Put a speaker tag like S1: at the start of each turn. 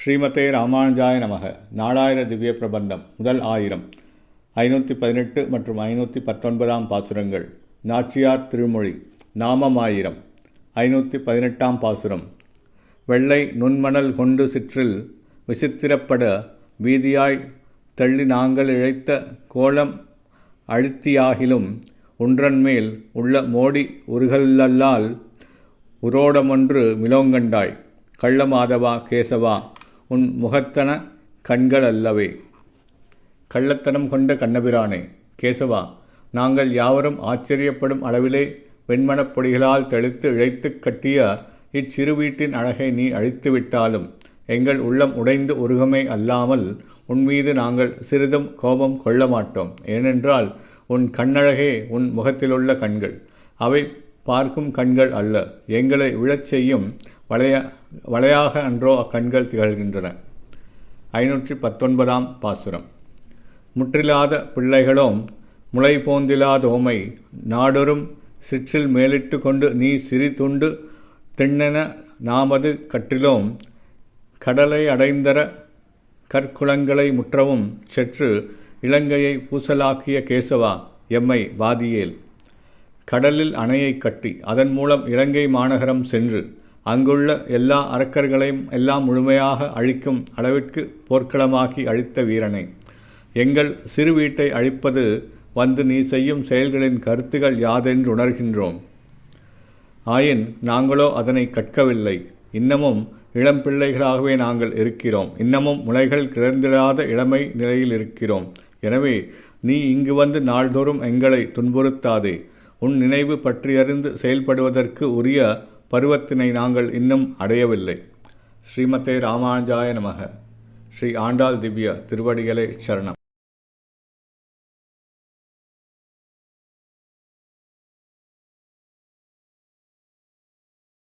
S1: ஸ்ரீமதே ராமானுஜாய நமக. நாலாயிர திவ்ய பிரபந்தம் முதல் ஆயிரம். ஐநூற்றி பதினெட்டு மற்றும் ஐநூற்றி பத்தொன்பதாம் பாசுரங்கள். நாச்சியார் திருமொழி நாமமாயிரம். ஐநூற்றி பதினெட்டாம் பாசுரம். வெள்ளை நுண்மணல் கொண்டு சிற்றில் விசித்திரப்பட வீதியாய் தள்ளி நாங்கள் இழைத்த கோலம் அழுத்தியாகிலும் ஒன்றன்மேல் உள்ள மோடி உருகல்லல்லால் உரோடமொன்று மிலோங்கண்டாய் கள்ளமாதவா கேசவா உன் முகத்தன கண்கள் அல்லவே கள்ளத்தனம் கொண்ட கண்ணபிரானே கேசவா நாங்கள் யாவரும் ஆச்சரியப்படும் அளவிலே வெண்மணப் பொடிகளால் தெளித்து இழைத்துக் கட்டிய இச்சிறு வீட்டின் அழகை நீ அழித்து விட்டாலும் எங்கள் உள்ளம் உடைந்து உருகமே அல்லாமல் உன் மீது நாங்கள் சிறிதும் கோபம் கொள்ள மாட்டோம் ஏனென்றால் உன் கண்ணழகே உன் முகத்திலுள்ள கண்கள். அவை பார்க்கும் கண்கள் அல்ல. எங்களை விழச் செய்யும் வளைய வளையாக அன்றோ அக்கண்கள் திகழ்கின்றன. ஐநூற்றி பத்தொன்பதாம் பாசுரம். முற்றிலாத பிள்ளைகளும் முளை போந்திலாதோமை நாடொரும் சிற்றில் மேலிட்டு கொண்டு நீ சிறி துண்டு திண்ணென நாமது கற்றிலும் கடலை அடைந்தர கற்குளங்களை முற்றவும் செற்று இலங்கையை பூசலாக்கிய கேசவா எம்மை வாதியேல். கடலில் அணையை கட்டி அதன் மூலம் இலங்கை மாநகரம் சென்று அங்குள்ள எல்லா அரக்கர்களையும் எல்லாம் முழுமையாக அழிக்கும் அளவிற்கு போர்க்களமாக்கி அழித்த வீரனை. எங்கள் சிறு வீட்டை அழிப்பது வந்து நீ செய்யும் செயல்களின் கருத்துகள் யாதென்று உணர்கின்றோம். ஆயின் நாங்களோ அதனை கற்கவில்லை. இன்னமும் இளம் பிள்ளைகளாகவே நாங்கள் இருக்கிறோம். இன்னமும் முளைகள் கிளர்ந்திடாத இளமை நிலையில் இருக்கிறோம். எனவே நீ இங்கு வந்து நாள்தோறும் எங்களை துன்புறுத்தாதே. உன் நினைவு பற்றியறிந்து செயல்படுவதற்கு உரிய பருவத்தினை நாங்கள் இன்னும் அடையவில்லை. ஸ்ரீமதே ராமானுஜாய நமக. ஸ்ரீ ஆண்டாள் திவ்ய திருவடிகளை சரணம்.